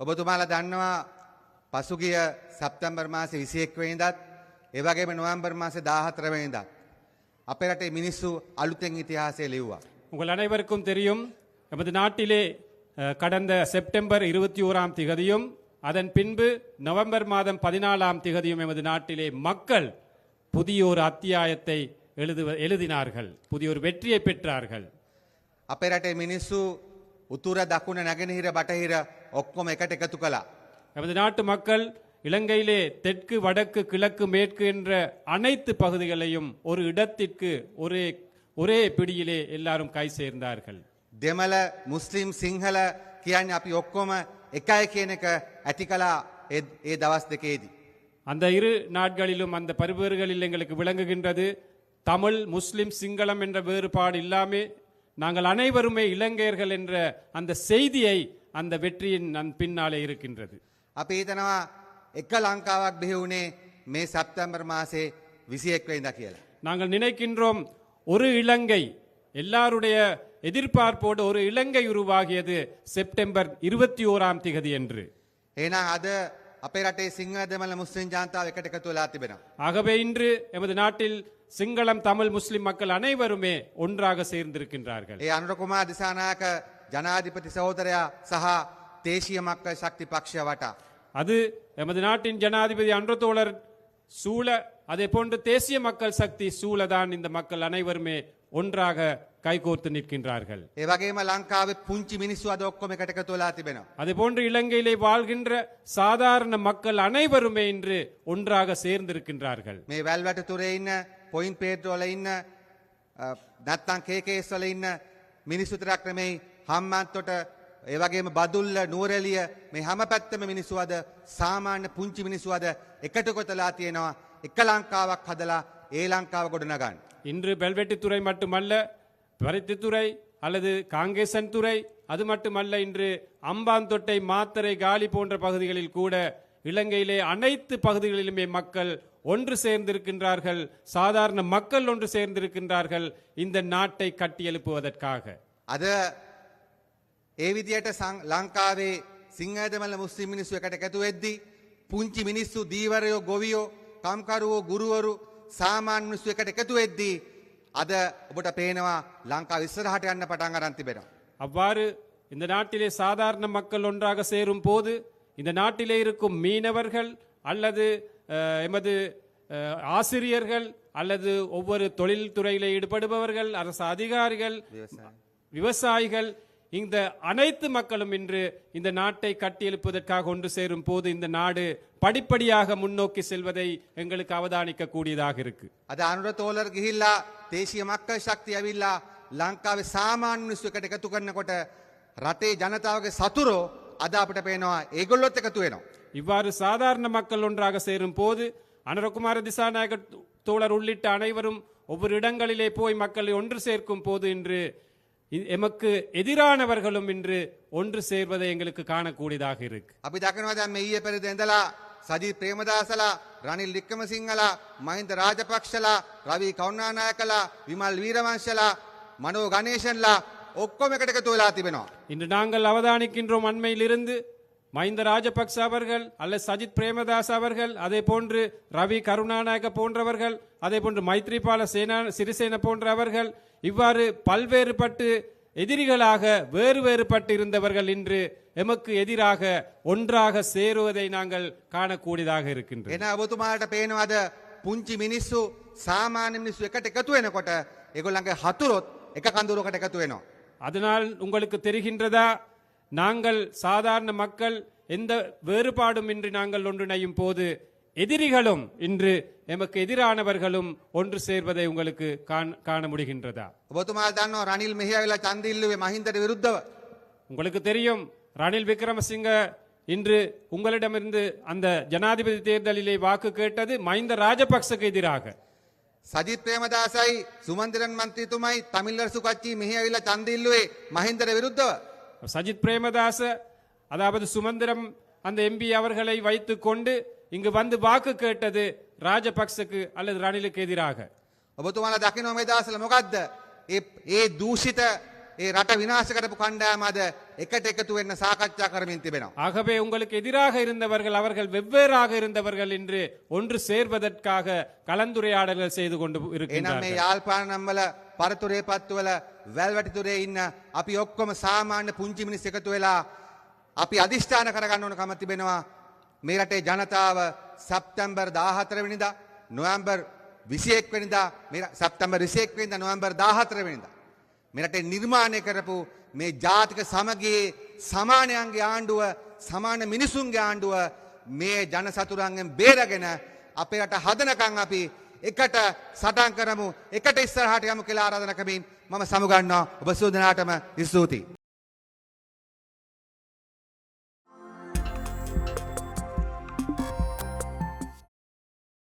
ඔබතුමාලා දන්නවා පසුගිය සැප්තැම්බර් මාසේ 21 වෙනිදාත් ඒ වගේම නොවැම්බර් මාසේ 14 වෙනිදාත් අපේ රටේ මිනිස්සු අලුතෙන් ඉතිහාසය ලිව්වා. உங்கள் அனைவருக்கும் தெரியும் நமது நாட்டிலே அஹ், கடந்த செப்டம்பர் இருபத்தி ஓராம் திகதியும் அதன் பின்பு நவம்பர் மாதம் பதினாலாம் திகதியும் எமது நாட்டிலே மக்கள் புதிய ஒரு அத்தியாயத்தை எழுதுவ எழுதினார்கள் புதிய ஒரு வெற்றியை பெற்றார்கள் අපේ රටේ මිනිස්සු උතුර දකුණ නැගෙනහිර බටහිර ඔක්කොම එකට එකතු කළා. நமது நாட்டு மக்கள் இலங்கையிலே தெற்கு வடக்கு கிழக்கு மேற்கு என்ற அனைத்து பகுதிகளையும் ஒரு இடத்திற்கு ஒரே ஒரே பிடியிலே எல்லாரும் கை சேர்ந்தார்கள் දෙමළ මුස්ලිම් සිංහල කියන්නේ අපි ඔක්කොම එකයි කියන එක ඇති කලා ඒ ඒ දවස් දෙකේදී. அந்த இரு நாட்களிலும் அந்த பருவேறுகளில் எங்களுக்கு விளங்குகின்றது தமிழ் முஸ்லிம் சிங்களம் என்ற வேறுபாடு இல்லாமே நாங்கள் அனைவருமே இலங்கையர்கள் என்ற அந்த செய்தியை அந்த வெற்றியின் நன் பின்னாலே இருக்கின்றது අපි හිතනවා එක ලංකාවක් බිහිවුණේ මේ සැප්තැම්බර් මාසේ විසියෙක් වෙයිද කියලා. நாங்கள் நினைக்கின்றோம் ஒரு இலங்கை எல்லாருடைய எதிர்பார்ப்போடு ஒரு இலங்கை உருவாகியது செப்டம்பர் இருபத்தி ஓராம் திகதி என்று එහෙනම් අද අපේ රටේ සිංහ දෙමළ මුස්ලිම් ජනතාව එකට එකතු වෙලා තිබෙනවා. ஆகவே இன்று எமது நாட்டில் சிங்களம் தமிழ் முஸ்லிம் மக்கள் அனைவருமே ஒன்றாக சேர்ந்திருக்கின்றார்கள் ඒ අනුරකුමා දිසානායක ஜனாதிபதி சகோதரையா சஹா தேசிய மக்கள் சக்தி பக்ஷவாட்டா அது எமது நாட்டின் ஜனாதிபதி அன்றத்தோழர் சூழ அதே போன்று தேசிய மக்கள் சக்தி சூழதான் இந்த மக்கள் அனைவருமே ஒன்றாக கைகோர்த்து நிற்கின்றார்கள். இவ்வகையம லங்காவை புஞ்சி மினிசு அது ஒக்கோமே கட்டக்க தோலா அதே போன்று இலங்கையிலே வாழ்கின்ற சாதாரண மக்கள் அனைவருமே இன்று ஒன்றாக சேர்ந்திருக்கின்றார்கள். மே வேல்வாட்டு துறை இன்ன பொயின் பேட்ரோல இன்ன நத்தான் கேகேஎஸ் இன்ன மினிசுத்திராக்கிரமே ඉන්න මිනිස්සු තරක් නෙමෙයි හම්මන්තොට ඒ වගේම බදුල්ල නුවරඑළිය මේ හැම පැත්තම මිනිස්සු අද සාමාන්‍ය පුංචි මිනිස්සු අද එකට කොතලා තියෙනවා එක ලංකාවක් හදලා ඒ ලංකාව ගොඩනගන්න. இன்று பெல்வெட்டித்துறை மட்டுமல்ல பருத்தித்துறை அல்லது காங்கேசன் துறை அது மட்டுமல்ல இன்று அம்பாந்தொட்டை மாத்தரை காலி போன்ற பகுதிகளில் கூட இலங்கையிலே அனைத்து பகுதிகளிலுமே மக்கள் ஒன்று சேர்ந்திருக்கின்றார்கள் சாதாரண மக்கள் ஒன்று சேர்ந்திருக்கின்றார்கள் இந்த நாட்டை கட்டியெழுப்புவதற்காக අද ඒ විදියට සං- ලංකාවේ සිංහදමල මුස්ලිම් මිනිස්සු එකට එකතු වෙද්දි පුංචි මිනිස්සු දීවරයෝ ගොවියෝ කම්කරුවෝ ගුරුවරු සාමාන්‍ය මිනිස්සු එකට එකතු වෙද්දී අද ඔබට පේනවා ලංකා විස්සරහට යන්න පටන් අරන් තිබෙනවා. அவ்வாறு இந்த நாட்டிலே சாதாரண மக்கள் ஒன்றாக சேரும் போது இந்த நாட்டிலே இருக்கும் மீனவர்கள் அல்லது அஹ், எமது அஹ், ஆசிரியர்கள் அல்லது ஒவ்வொரு தொழில்துறையிலே ஈடுபடுபவர்கள் அரசு அதிகாரிகள் விவசாயிகள் இந்த அனைத்து மக்களும் இன்று இந்த நாட்டை கட்டியெழுப்பதற்காக ஒன்று சேரும் போது இந்த நாடு படிப்படியாக முன்னோக்கி செல்வதை எங்களுக்கு அவதானிக்க கூடியதாக இருக்கு අද අනුර තෝලර් ගිහිල්ලා දේශීය මක්ක ශක්තිය ඇවිල්ලා ලංකාවේ සාමාන්‍ය මිනිස්සු එකට එකතු කරනකොට රටේ ජනතාවගේ සතුරෝ අද අපිට පේනවා ඒගොල්ලොත් එකතු වෙනවා. இவ்வாறு சாதாரண மக்கள் ஒன்றாக சேரும் போது அனுரகுமார திசாநாயக தோழர் உள்ளிட்ட அனைவரும் ஒவ்வொரு இடங்களிலே போய் மக்களை ஒன்று சேர்க்கும் போது இன்று இ- எமக்கு எதிரானவர்களும் இன்று ஒன்று சேர்வதை எங்களுக்கு காணக்கூடியதாக இருக்கு අපි දකිනවා දැන් මේ ඊයේ පෙරේද ඉඳලා සජිත් ප්‍රේමදාසලා රනිල් වික්‍රමසිංහලා මහින්ද රාජපක්ෂලා රවි කරුණානායකලා විමල් වීරවංශලා මනෝ ගණේෂන්ලා ඔක්කොම එකට එකතු වෙලා තිබෙනවා. இன்று நாங்கள் அவதானிக்கின்றோம் அண்மையிலிருந்து மஹிந்த ராஜபக்ச அவர்கள் அல்லது சஜித் பிரேமதாஸ் அவர்கள் அதே போன்று ரவி கருணாநாயக்க போன்றவர்கள் அதே போன்று மைத்ரிபால சேனா சிறிசேன போன்ற அவர்கள் இவ்வாறு பல்வேறுபட்டு எதிரிகளாக வேறு வேறுபட்டு இருந்தவர்கள் இன்று எமக்கு எதிராக ஒன்றாக சேருவதை நாங்கள் காணக்கூடியதாக இருக்கின்றோம் එන ඔබතුමාට පේනවාද පුංචි මිනිස්සු සාමාන්‍ය මිනිස්සු එකට එකතු වෙනකොට ඒගොල්ලන්ගේ හතුරොත් එක කඳුරකට එකතු වෙනවා. அதனால் உங்களுக்கு தெரிகின்றதா நாங்கள் சாதாரண மக்கள் எந்த வேறுபாடும் இன்றி நாங்கள் ஒன்றிணையும் போது எதிரிகளும் இன்று எமக்கு எதிரானவர்களும் ஒன்று சேர்வதை உங்களுக்கு காண- காண முடிகின்றதா ඔබතුමාල් දන්නවා රනිල් මෙහිඇවිලා චන්දිල්ලුවේ මහින්දට විරුද්ධව. உங்களுக்கு தெரியும் ரணில் விக்ரமசிங்க இன்று உங்களிடமிருந்து அந்த ஜனாதிபதி தேர்தலிலே வாக்கு கேட்டது மஹிந்த ராஜபக்சக்கு எதிராக සජිත් ප්‍රේමදාසයි සුමන්දිරන් මන්ත්‍රීතුමයි තමිල්ලරසු කච්චි මෙහිඇවිලා චන්දිල්ලුවේ මහින්දට විරුද්ධව. சஜித் பிரேமதாச அதாவது சுமந்திரம் அந்த எம்பி அவர்களை வைத்துக் கொண்டு இங்கு வந்து வாக்கு கேட்டது ராஜபக்சக்கு அல்லது ரணிலுக்கு எதிராக ඔබතුමාලා දකිනවා මේ දවස්වල මොකද්ද? ඒ ඒ දූෂිත ඒ රට විනාශ කරපු කණ්ඩායම අද එකට එකතු වෙන්න සාකච්ඡා කරමින් තිබෙනවා. ஆகவே உங்களுக்கு எதிராக இருந்தவர்கள் அவர்கள் வெவ்வேறாக இருந்தவர்கள் என்று ஒன்று சேர்வதற்காக கலந்துரையாடல்கள் செய்து கொண்டு එනම් මේ இருக்கிறார்கள் යාල්පානම්වල පරතුරේ පත්තුවල වැල්වැටිතුරේ ඉන්න අපි ඔක්කොම සාමාන්‍ය පුංචි මිනිස් එකතු වෙලා අපි අධිෂ්ඨාන කරගන්න ඕන කම තිබෙනවා. මේ රටේ ජනතාව සැප්තැම්බර් 14 වෙනිදා නොවැම්බර් 21 වෙනිදා මේ ර- සැප්තැම්බර් 21 වෙනිදා නොවැම්බර් 14 වෙනිදා. මේ රටේ නිර්මාණය කරපු මේ ජාතික සමගියේ සමානයන්ගේ ආණ්ඩුව සමාන මිනිසුන්ගේ ආණ්ඩුව මේ ජන සතුරන්ගෙන් බේරගෙන අපේ රට හදනකං අපි එකට සටන් කරමු. එකට ඉස්සරහට යමු කියලා ආරාධනා කරමින් මම සමුගන්නවා. ඔබ සූදනාටම ස්තුතියි